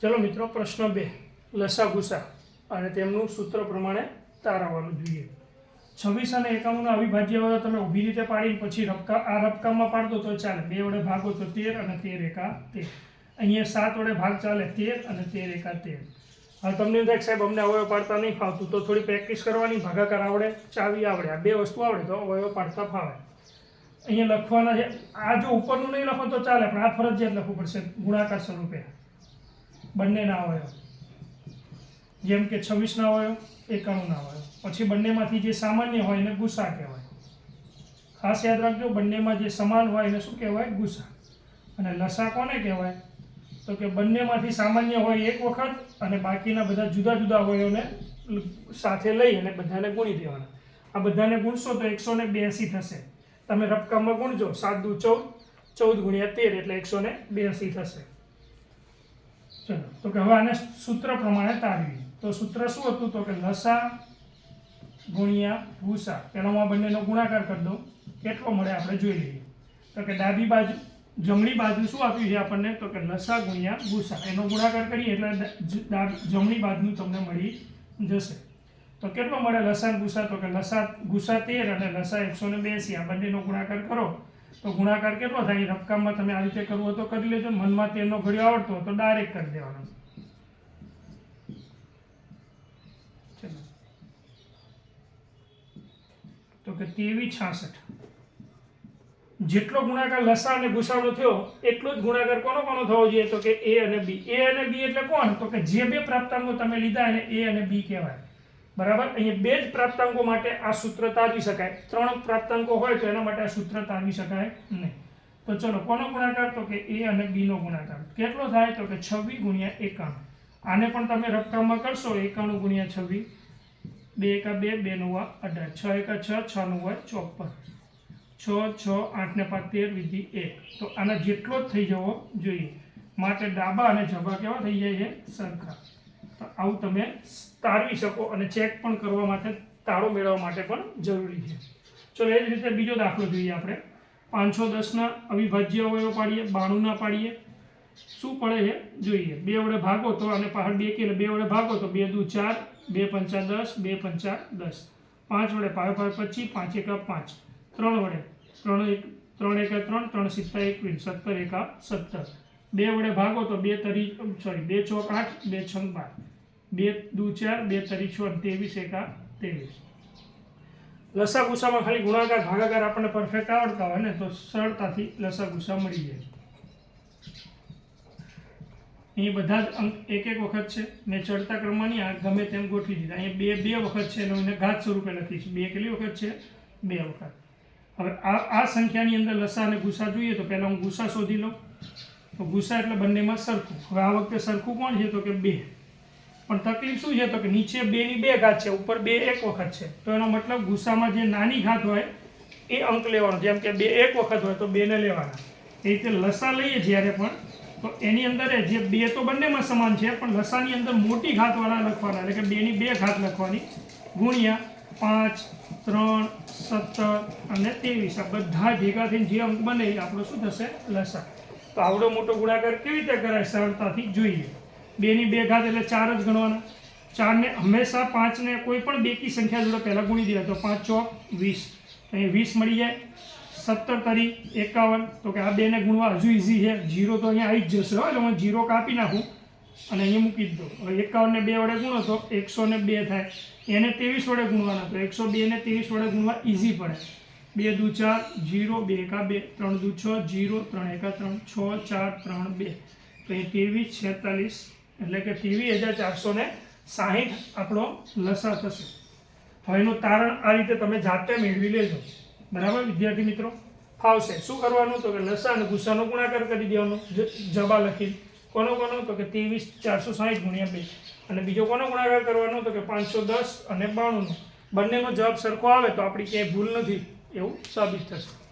ચલો મિત્રો, પ્રશ્ન બે. લસા ગુસા અને તેમનું સૂત્ર પ્રમાણે તારવવાનું જોઈએ. છવ્વીસ અને એકાણુંના અવિભાજ્ય તમે ઊભી રીતે પાડીને પછી રબકા આ રબકામાં પાડતો તો ચાલે. બે વડે ભાગો તો તેર અને તેર એકા તેર. અહીંયા સાત વડે ભાગ ચાલે તેર અને તેર એકા તેર. હવે તમને એમ સાહેબ, અમને અવયવ પાડતા નહીં ફાવતું. તો થોડી પ્રેક્ટિસ કરવાની, ભાગાકાર આવડે, ચાવી આવડે. આ બે વસ્તુ આવડે તો અવયવ પાડતા ફાવે. અહીંયા લખવાના છે. આ જો ઉપરનું નહીં લખો તો ચાલે, પણ આ ફરજિયાત લખવું પડશે ગુણાકાર સ્વરૂપે. બંનેના અવયવ જેમ કે છવ્વીસના અવયવ એકાણુંના અવયવ પછી બંનેમાંથી જે સામાન્ય હોય એને ગુસા કહેવાય. ખાસ યાદ રાખજો, બંનેમાં જે સમાન હોય એને શું કહેવાય? ગુસા. અને લસા કોને કહેવાય? તો કે બંનેમાંથી સામાન્ય હોય એક વખત અને બાકીના બધા જુદા જુદા અવયવને સાથે લઈ અને બધાને ગુણી દેવાના. આ બધાને ગુણશો તો એકસો ને બ્યાસી થશે. તમે રફકામમાં ગુણજો, સાત દુ ચૌદ ચૌદ ગુણ્યા તેર એટલે એકસો ને બ્યાસી થશે. ચલો, તો કે હવે આને સૂત્ર પ્રમાણે તારવી તો સૂત્ર શું હતું? તો કે લસા ગુણ્યા ભૂસા. પેલો હું આ બંનેનો ગુણાકાર કરી દઉં. કેટલો મળે આપણે જોઈ લઈએ. તો કે ડાબી બાજુ, જમણી બાજુ શું આપ્યું છે આપણને? તો કે લસા ગુણ્યા ભૂસા. એનો ગુણાકાર કરીએ એટલે જમણી બાજુ તમને મળી જશે. તો કેટલો મળે લસા ગુસા તો કે લસા, ભૂસા તેર અને લસા એકસો ને બેસી. આ બંનેનો ગુણાકાર કરો. તો ગુણાકાર કેટલો થાય? રફકામમાં તમે આ રીતે કરવું તો કરી લેજો. મનમાં તેનો ઘડિયો આવડતો તો ડાયરેક્ટ કરી દેવાનો. તો કે તેવી છાસઠ. જેટલો ગુણાકાર લસા અને ગુસાડો થયો, એટલો જ ગુણાકાર કોનો કોનો થવો જોઈએ? તો કે એ અને બી. એ અને બી એટલે કોણ? તો કે જે બે પ્રાપ્તાંગો તમે લીધા એને એ અને બી કહેવાય. બરાબર? અહીંયા બે જ પ્રાપ્તાંકો માટે આ સૂત્ર તારવી શકાય. ત્રણ પ્રાપ્તાંકો હોય તો એના માટે આ સૂત્ર તારવી શકાય નહીં. તો ચલો, કોનો ગુણાકાર? તો કે એ અને બીનો ગુણાકાર. કેટલો થાય? તો કે છવ્વીસ ગુણ્યા એકાણું. આને પણ તમે રકમમાં કરશો, એકાણું ગુણ્યા છવ્વીસ. બે એકા બે બે નવા અઢાર. છ એકા છ છ નવા ચોપન. છ છ, આઠ ને પાંચ, તેર વિધિ એક. તો આના જેટલો જ થઈ જવો જોઈએ. માટે ડાબા અને જબા કેવા થઈ જાય છે? સરખા. આવું તમે તારવી શકો અને ચેક પણ કરવા માટે તાળો મેળવવા માટે પણ જરૂરી છે. ચલો, એ જ રીતે બીજો દાખલો જોઈએ આપણે. પાંચસો દસના અવિભાજ્ય અવયવ પાડીએ બાણુંના પાડીએ. શું પડે છે? જોઈએ. બે વડે ભાગો તો અને પાછળ બે કે બે વડે ભાગો તો બે દુ ચાર, બે પંચા દસ, બે પંચા દસ. પાંચ વડે પાંચ પાંચ પચીસ, પાંચ એકા પાંચ. ત્રણ વડે. ત્રણ એક, ત્રણ એકા ત્રણ ત્રણ સિત્તા એકવીસ, સત્તર એકા સત્તર. બે વડે ભાગો તો બે તરી સોરી બે ચોક આઠ, બે છંગ બાર બે દુ ચાર, બે તરી છ ત્રેવીસ એકા ત્રેવીસ. લસા ગુસામાં ખાલી ગુણાકાર, ભાગાકાર આપણને પરફેક્ટ આવડતા હોય ને, તો સરળતાથી લસા ગુસા મળી જાય. અહીં બધા જ અંક એક એક વખત છે મેં ચડતા ક્રમમાં આ ગમે તેમ ગોઠવી દીધા. અહીં બે બે વખત છે અને એને ઘાત સ્વરૂપે લખીશ. બે કેટલી વખત છે? બે વખત. હવે આ આ સંખ્યાની અંદર લસા અને ગુસા જોઈએ તો પહેલાં હું ગુસા શોધી લઉં. તો ગુસ્સા એટલે બંનેમાં સરખું. હવે આ વખતે સરખું કોણ છે? તો કે બે. પણ તકલીફ શું છે? તો કે નીચે બેની બે ઘાત છે, ઉપર બે એક વખત છે. તો એનો મતલબ ગુસ્સામાં જે નાની ઘાત હોય, એ અંક લેવાનો. જેમ કે બે એક વખત હોય, તો બેને લેવાના. એ રીતે લસા લઈએ જ્યારે પણ, તો એની અંદર જે બે તો બંનેમાં સમાન છે, પણ લસાની અંદર મોટી ઘાતવાળા લખવાના. એટલે કે બેની બે ઘાત લખવાની. ગુણ્યા પાંચ, ત્રણ, સત્તર અને ત્રેવીસ. આ બધા ભેગા થઈને જે અંક બને આપણો શું થશે? લસા. તો આવડો મોટો ગુણાકાર કેવી રીતે કરાય સરળતાથી? જોઈએ. બેની બે ઘાત એટલે ચાર જ ગણવાના. ચારને હંમેશા પાંચને કોઈ પણ બેકી સંખ્યા જોડે પહેલાં ગુણી દેવા તો પાંચ, ચોક, વીસ. અહીં વીસ મળી જાય. સત્તર તરી, એકાવન. તો કે આ બેને ગુણવા હજુ ઇઝી છે. જીરો તો અહીંયા આવી જ જશે. એટલે હું જીરો કાપી નાખું અને અહીંયા મૂકી જ દઉં. એકાવનને બે વડે ગુણો તો એકસો ને બે થાય. એને ત્રેવીસ વડે ગુણવાના. તો એકસો બે ને ત્રેવીસ વડે ગુણવા ઇઝી પડે. બે દુ ચાર, જીરો બે એકા બે, ત્રણ દુ છ, જીરો ત્રણ એકા ત્રણ, છ ચાર ત્રણ બે. તો એ ત્રેવીસ છેતાલીસ, એટલે કે ત્રેવીસ હજાર ચારસો ને સાહીઠ આપણો લસા થશે. હવે એનું તારણ આ રીતે તમે જાતે મેળવી લેજો. બરાબર, વિદ્યાર્થી મિત્રો? ફાવશે. શું કરવાનું? તો કે લસા અને ગુસ્સાનો ગુણાકાર કરી દેવાનો. જબા લખી કોનો કોનો? તો કે ત્રેવીસ ચારસો સાહીઠ ગુણ્યા બે. અને બીજો કોનો ગુણાકાર કરવાનો? તો કે પાંચસો દસ અને બાણુંનો. બંનેનો જવાબ સરખો આવે તો આપણી ક્યાંય ભૂલ નથી. eu sou habilitação.